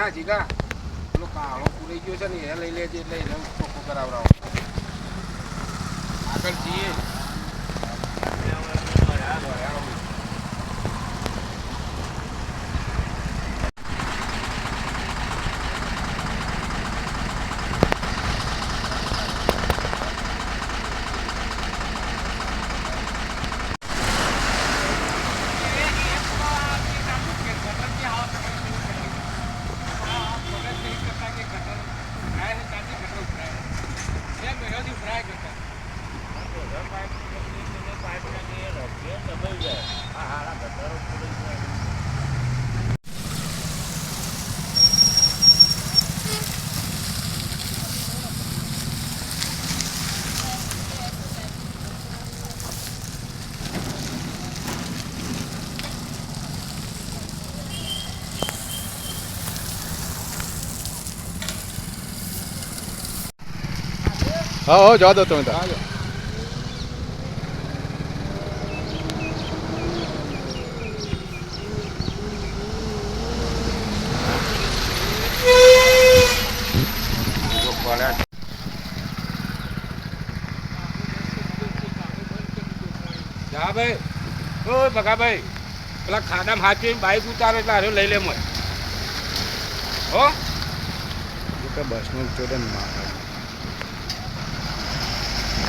હા, જીગા. પેલો કાળો પૂરી ગયો છે ને, એ લઈ લેજે, એટલે એને ચોખ્ખો કરાવડાવો. આગળ જઈએ. હા હો જવા દો તમે. જા ભાઈ. ઓય ભગાભાઈ પેલા ખાડામાં હાથ જોઈને બાઈક ઉતારે એટલે હારે લઈ લે મય. હો? બસનું જોડે મારે.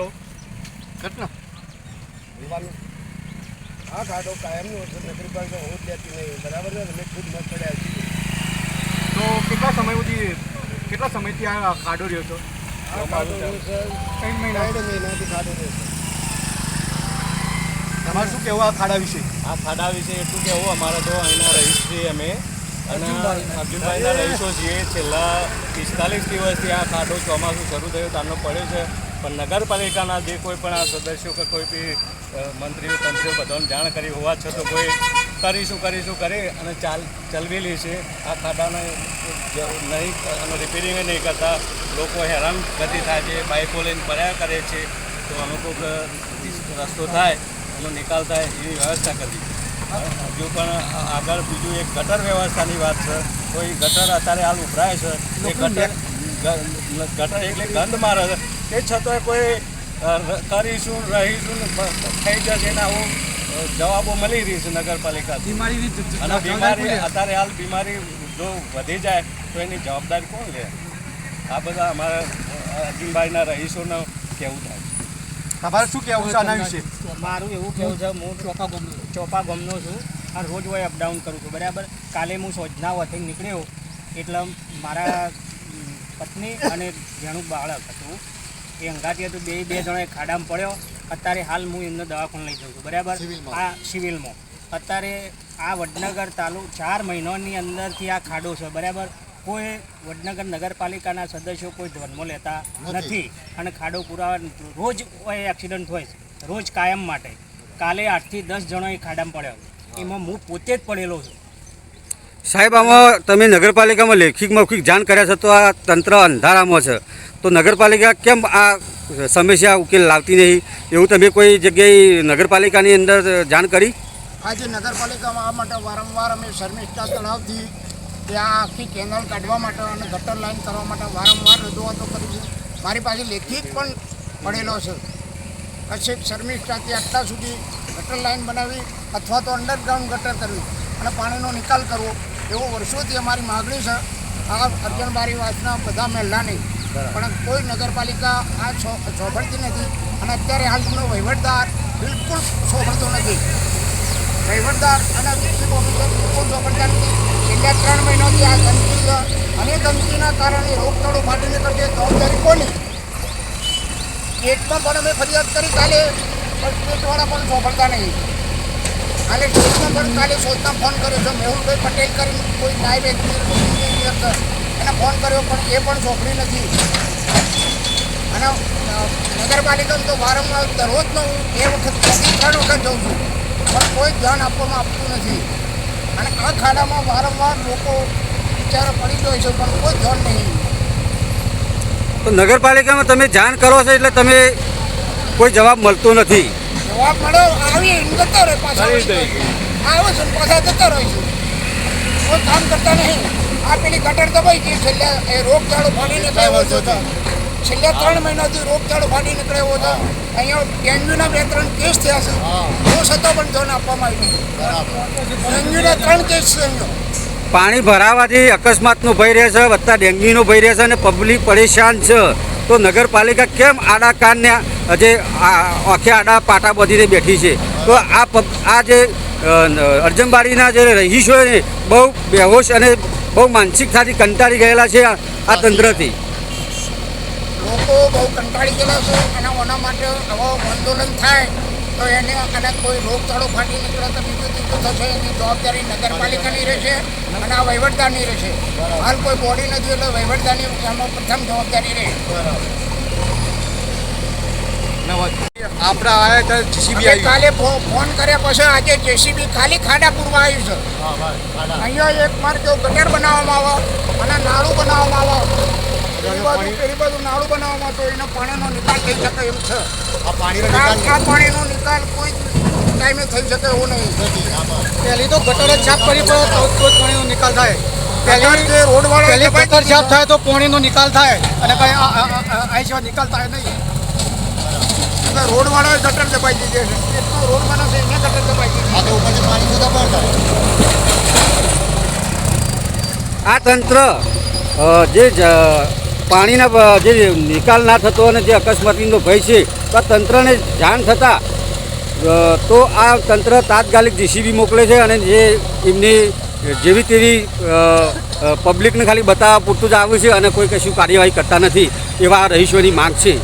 હેલો કેટલા આ ખાડો કાયમનો છે નગરપાલિકા હોત લેતી નહીં. બરાબર ને? તમે ખુદ મત પડ્યા છીએ તો કેટલા સમય સુધી કેટલા સમયથી આ ખાડો રહ્યો છો આ છે ત્રણ મહિના. ત્રણ મહિનાથી ખાડો રહ્યો છે. તમારે શું કહેવું આ ખાડા વિશે? આ ખાડા વિશે એટલું કહેવું અમારા તો અહીંના રહીશ છીએ અમે. અને અર્જુનભાઈના રહીશો છીએ. છેલ્લા પિસ્તાલીસ દિવસથી આ ખાડો ચોમાસું શરૂ થયું તારનો પડ્યો છે. પણ નગરપાલિકાના જે કોઈ પણ આ સદસ્યો કે કોઈ બી મંત્રીઓ તંત્રીઓ બધાને જાણ કરી હોવા છતાં કોઈ કરીશું કરીશું કરી અને ચાલ ચલવેલી છે. આ ખાડાને નહીં અને રિપેરિંગ નહીં કરતા. લોકો હેરાન ગતિ થાય છે બાઇકો લઈને પડ્યા કરે છે. તો કોઈક રસ્તો થાય એનો નિકાલ થાય એવી વ્યવસ્થા કરી. હજુ પણ આગળ બીજું એક ગટર વ્યવસ્થાની વાત છે. તો એ ગટર અત્યારે હાલ ઉભરાય છે. એ ગટર ગટર એટલે ગંધ મારે છે. તે છતાંય કોઈ કરીશું રહીશું ને થઈ જશે એના આવું જવાબો મળી રહી છે નગરપાલિકાથી. અને બીમારી અત્યારે હાલ બીમારી જો વધી જાય તો એની જવાબદારી કોણ લે? આ બધા અમારા અજીમભાઈના રહીશોને કેવું થાય? તમારે શું કહેવું છે આના વિશે? મારું એવું કેવું છે હું ચોપા ગમ ચોપા ગમનો છું. અને રોજ હોય અપડાઉન કરું છું બરાબર? કાલે હું સોજના વથી નીકળ્યો એટલે મારા પત્ની અને જેનું બાળક હતું એ અંગાતી હતું બે બે જણા ખાડામાં પડ્યો. અત્યારે હાલ હું એમને દવાખાને લઈ જાઉં છું બરાબર? આ સિવિલમાં. અત્યારે આ વડનગર તાલુ ચાર મહિનાની અંદરથી આ ખાડો છે બરાબર? કોઈ વડનગર નગરપાલિકાના સદસ્યો કોઈ ધ્યાનમાં લેતા નથી. અને ખાડો પુરાવા રોજ એક્સિડન્ટ હોય છે. રોજ કાયમ માટે. કાલે આઠથી દસ જણો એ ખાડામાં પડ્યો. એમાં હું પોતે જ પડેલો છું. સાહેબ, આમાં તમે નગરપાલિકામાં લેખિત મૌખિક જાણ કર્યા છે તો આ તંત્ર અંધારામાં છે. તો નગરપાલિકા કેમ આ સમસ્યા ઉકેલ લાવતી નહીં? એવું તમે કોઈ જગ્યાએ નગરપાલિકાની અંદર જાણ કરી? આજે નગરપાલિકામાં આ માટે વારંવાર અમે શર્મિષ્ઠા તળાવથી ત્યાં આખી કેનલ કાઢવા માટે અને ગટર લાઈન કરવા માટે વારંવાર રજૂઆતો કરી છે. મારી પાસે લેખિત પણ પડેલો છે. કચ્છ શર્મિષ્ઠાથી આટલા સુધી ગટર લાઈન બનાવી અથવા તો અંડરગ્રાઉન્ડ ગટર કરવી અને પાણીનો નિકાલ કરવો. એવો વર્ષોથી અમારી માગણી છે. આ અર્જનબારી વાસના બધા મહેલાની. પણ કોઈ નગરપાલિકા આ સોંભળતી નથી અને અત્યારે હાલનો વહીવટદાર બિલકુલ સોંભળતો નથી. વહીવટદાર અને ચીફ ઓફિસર બિલકુલ સોંભળતા નથી. છેલ્લા ત્રણ મહિનાથી આ ગંદકી છે. અને ગંદકીના કારણે રોગચાળો ફાટી નીકળશે જવાબદારી કોની ગેટમાં પણ અમે ફરિયાદ કરી કાલે પણ સ્ટેટવાળા પણ સોંપડતા નહીં. કાલે ગેટમાં પણ કાલે શોધતા ફોન કર્યો છે. મેહુલભાઈ પટેલ કરીને કોઈ નાયબ એન્જિનિયર એને ફોન કર્યો પણ એ પણ સોંપડી નથી. અને અ, નગરપાલિકામાં તો વારંવાર દરરોજનો હું બે વખત ત્રણ વખત જઉં છું. પણ કોઈ ધ્યાન આપવામાં આપતું નથી. અને આ ખાડામાં વારંવાર લોકો બિચારા પડી જાય છે પણ કોઈ ધ્યાન નહીં. તો નગરપાલિકામાં તમે જાણ કરો છો એટલે તમે કોઈ જવાબ મળતો નથી. જવાબ મળ્યો આવી જતો રહે પાછા. આવે છે ને પાછા જતો રહે છે. કોઈ કામ કરતા નહીં. આ પેલી ગટર દબાઈ ગઈ છેલ્લે એ રોગચાળો ફાડી નીકળે એવો છે તો. છેલ્લા ત્રણ મહિનાથી રોગચાળો ફાડી નીકળે એવો અહીંયા ડેન્ગ્યુના બે ત્રણ કેસ થયા છે. તો છતાં પણ ધ્યાન આપવામાં આવ્યું. ડેન્ગ્યુના ત્રણ કેસ છે અહીંયા. પાણી ભરાવાથી અકસ્માતનો ભય રહેશે વધતા વત્તા ડેન્ગ્યુનો ભય રહેશે અને પબ્લિક પરેશાન છે. તો નગરપાલિકા કેમ આડા કાનને જે આખે આડા પાટા બધીને બેઠી છે? તો આ આ જે અ, અર્જનબારીના જે રહીશો ને બહુ બેહોશ અને બહુ માનસિકતાથી કંટાળી ગયેલા છે આ તંત્રથી. લોકો બહુ કંટાળી ગયેલા છે અને ઓના માટે આવો આંદોલન થાય. તો એને કદાચ કોઈ રોગચાળો ફાટી નીકળે તો બીજું ત્રીજું થશે એની જવાબદારી નગરપાલિકાની રહેશે અને આ વહીવટદારની રહેશે. હાલ કોઈ બોડી નથી એટલે વહીવટદારની એમાં પ્રથમ જવાબદારી રહે. આપણે આવ્યા ત્યારે જીસીબી કાલે ફોન કર્યા પછી આજે જેસીબી ખાલી ખાડા પૂરવા આવ્યું છે. અહીંયા એક માર જો ગટર બનાવવામાં આવે અને નાળું બનાવવામાં આવે. પેલી બાજુ પેલી બાજુ નાળું બનાવવામાં તો એનો પાણીનો નિકાલ થઈ શકે એમ છે. આ પાણીનો નિકાલ આ પાણીનો નિકાલ કોઈ ટાઈમે થઈ શકે એવું નહીં. પહેલી તો ગટર જ કરી પડે તો જ પાણીનો નિકાલ થાય. પહેલી જે રોડવાળા પહેલી ગટર થાય તો પાણીનો નિકાલ થાય અને કઈ સિવાય નિકાલ થાય નહીં. છે. રોડવાળાએ ગટર દબાઈ દીધી છે. એટલો રોડ બને છે એને ગટર દબાઈ દીધી આ તંત્ર અ, જે પાણીના જે નિકાલ ના થતો અને જે અકસ્માતનો ભય છે તો આ તંત્રને જાણ થતાં તો આ તંત્ર તાત્કાલિક જીસીબી મોકલે છે અને જે એમની જેવી તેવી પબ્લિકને ખાલી બતાવવા પૂરતું જ આવ્યું છે અને કોઈ કશું કાર્યવાહી કરતા નથી એવા રહીશોની માંગ છે.